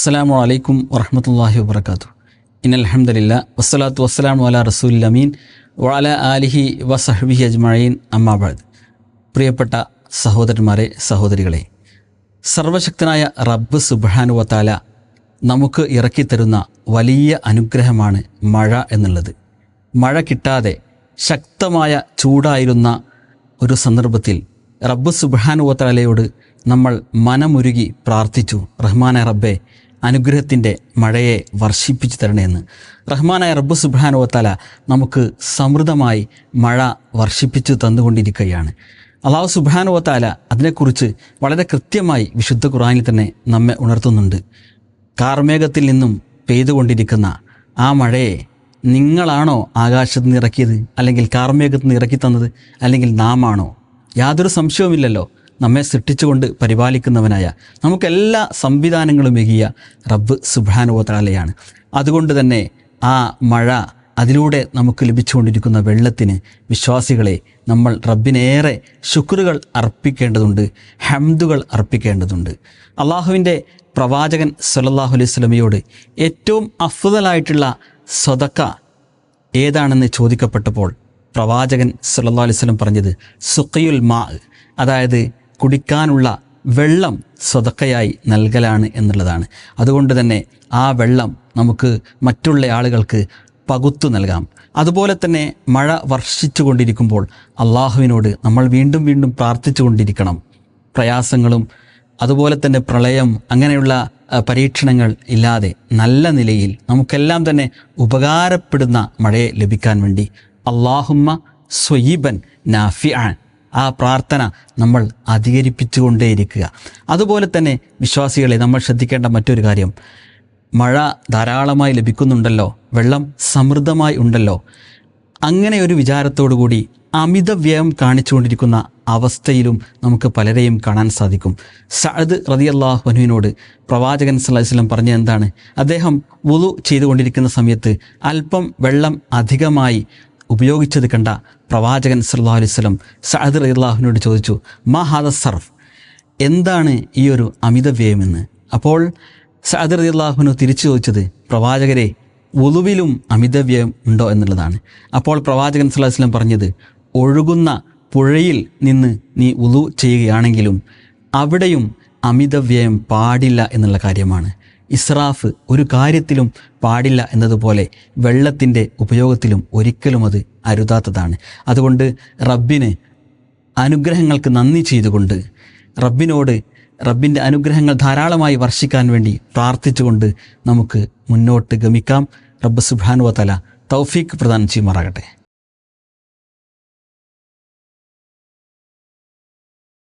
അസ്സലാമു അലൈക്കും വറഹമത്തല്ലാഹി ഇൻ അലഹമ്മദില്ല വസ്സലാത്തു വസ്സലാമു അല റസൂൽ അമീൻ വഅല ആലിഹി വസഹബി അജ്മഴീൻ അമ്മാബാദ് പ്രിയപ്പെട്ട സഹോദരന്മാരെ സഹോദരികളെ സർവശക്തനായ റബ്ബ് സുബാനുവത്താല നമുക്ക് ഇറക്കിത്തരുന്ന വലിയ അനുഗ്രഹമാണ് മഴ എന്നുള്ളത്. മഴ കിട്ടാതെ ശക്തമായ ചൂടായിരുന്ന ഒരു സന്ദർഭത്തിൽ റബ്ബ് സുബാനുവത്താലയോട് നമ്മൾ മനമുരുകി പ്രാർത്ഥിച്ചു. റഹ്മാനായ റബ്ബെ അനുഗ്രഹത്തിന്റെ മഴയെ വർഷിപ്പിച്ചു തരണേന്ന് റഹ്മാനായ റബ്ബ് സുബ്രഹാനുവത്തല നമുക്ക് സമൃദ്ധമായി മഴ വർഷിപ്പിച്ചു തന്നുകൊണ്ടിരിക്കുകയാണ്. അള്ളാഹു സുബാനുവത്താല അതിനെക്കുറിച്ച് വളരെ കൃത്യമായി വിശുദ്ധ ഖുറാനിൽ തന്നെ നമ്മെ ഉണർത്തുന്നുണ്ട്. കാർമേഘത്തിൽ നിന്നും പെയ്തുകൊണ്ടിരിക്കുന്ന ആ മഴയെ നിങ്ങളാണോ ആകാശത്ത് നിന്ന് ഇറക്കിയത്? അല്ലെങ്കിൽ കാർമേഘത്ത് നിന്ന് ഇറക്കി തന്നത്? അല്ലെങ്കിൽ നാമാണോ? യാതൊരു സംശയവുമില്ലല്ലോ. നമ്മെ സൃഷ്ടിച്ചുകൊണ്ട് പരിപാലിക്കുന്നവനായ നമുക്കെല്ലാ സംവിധാനങ്ങളും എകിയ റബ്ബ് സുബാനുവത്താലയാണ് അതുകൊണ്ട് തന്നെ ആ മഴ അതിലൂടെ നമുക്ക് ലഭിച്ചുകൊണ്ടിരിക്കുന്ന വെള്ളത്തിന് വിശ്വാസികളെ നമ്മൾ റബ്ബിനേറെ ശുക്രുകൾ അർപ്പിക്കേണ്ടതുണ്ട് ഹംദുകൾ അർപ്പിക്കേണ്ടതുണ്ട്. അള്ളാഹുവിന്റെ പ്രവാചകൻ സല്ലല്ലാഹു അലൈഹി സ്വലമയോട് ഏറ്റവും അഫുതലായിട്ടുള്ള സ്വതക്ക ഏതാണെന്ന് ചോദിക്കപ്പെട്ടപ്പോൾ പ്രവാചകൻ സല്ലാ അലൈഹി വസല്ലം പറഞ്ഞത് സുഖയുൽ മാ അതായത് കുടിക്കാനുള്ള വെള്ളം സ്വതക്കയായി നൽകലാണ് എന്നുള്ളതാണ്. അതുകൊണ്ട് തന്നെ ആ വെള്ളം നമുക്ക് മറ്റുള്ള ആളുകൾക്ക് പകുത്തു നൽകാം. അതുപോലെ തന്നെ മഴ വർഷിച്ചു കൊണ്ടിരിക്കുമ്പോൾ അള്ളാഹുവിനോട് നമ്മൾ വീണ്ടും വീണ്ടും പ്രാർത്ഥിച്ചു കൊണ്ടിരിക്കണം. പ്രയാസങ്ങളും അതുപോലെ തന്നെ പ്രളയം അങ്ങനെയുള്ള പരീക്ഷണങ്ങൾ ഇല്ലാതെ നല്ല നിലയിൽ നമുക്കെല്ലാം തന്നെ ഉപകാരപ്പെടുന്ന മഴയെ ലഭിക്കാൻ വേണ്ടി. അള്ളാഹുമ്മ സ്വയീബൻ നാഫിആൻ. ആ പ്രാർത്ഥന നമ്മൾ അധികരിപ്പിച്ചുകൊണ്ടേയിരിക്കുക. അതുപോലെ തന്നെ വിശ്വാസികളെ നമ്മൾ ശ്രദ്ധിക്കേണ്ട മറ്റൊരു കാര്യം. മഴ ധാരാളമായി ലഭിക്കുന്നുണ്ടല്ലോ വെള്ളം സമൃദ്ധമായി ഉണ്ടല്ലോ. അങ്ങനെ ഒരു വിചാരത്തോടു കൂടി അമിത വ്യയം കാണിച്ചുകൊണ്ടിരിക്കുന്ന അവസ്ഥയിലും നമുക്ക് പലരെയും കാണാൻ സാധിക്കും. സഅദ് റതിയല്ലാഹു അനുവിനോട് പ്രവാചകൻ സല്ലാസ്ലം പറഞ്ഞ എന്താണ്? അദ്ദേഹം വുളു ചെയ്തുകൊണ്ടിരിക്കുന്ന സമയത്ത് അല്പം വെള്ളം അധികമായി ഉപയോഗിച്ചത് കണ്ട പ്രവാചകൻ സല്ലാ അലൈഹി വസല്ലം സഅദ് അള്ളാഹുവിനോട് ചോദിച്ചു മാ ഹാദ സർഫ്? എന്താണ് ഈ ഒരു അമിത വ്യയമെന്ന്? അപ്പോൾ സഅദ് അള്ളാഹുവിനോ തിരിച്ചു ചോദിച്ചത് പ്രവാചകരെ ഒലുവിലും അമിത വ്യയം ഉണ്ടോ എന്നുള്ളതാണ്. അപ്പോൾ പ്രവാചകൻ സല്ലാഹു വസല്ലം പറഞ്ഞത് ഒഴുകുന്ന പുഴയിൽ നിന്ന് നീ ഉളു ചെയ്യുകയാണെങ്കിലും അവിടെയും അമിതവ്യയം പാടില്ല എന്നുള്ള കാര്യമാണ്. ഇസ്രാഫ് ഒരു കാര്യത്തിലും പാടില്ല എന്നതുപോലെ വെള്ളത്തിന്റെ ഉപയോഗത്തിലും ഒരിക്കലും അത് അരുതാത്തതാണ്. അതുകൊണ്ട് റബ്ബിന് അനുഗ്രഹങ്ങൾക്ക് നന്ദി ചെയ്തുകൊണ്ട് റബ്ബിനോട് റബ്ബിന്റെ അനുഗ്രഹങ്ങൾ ധാരാളമായി വർഷിക്കാൻ വേണ്ടി പ്രാർത്ഥിച്ചുകൊണ്ട് നമുക്ക് മുന്നോട്ട് ഗമിക്കാം. റബ്ബ് സുബാനുവതല തൗഫീഖ് പ്രദാനം ചെയ്യുമാറാകട്ടെ.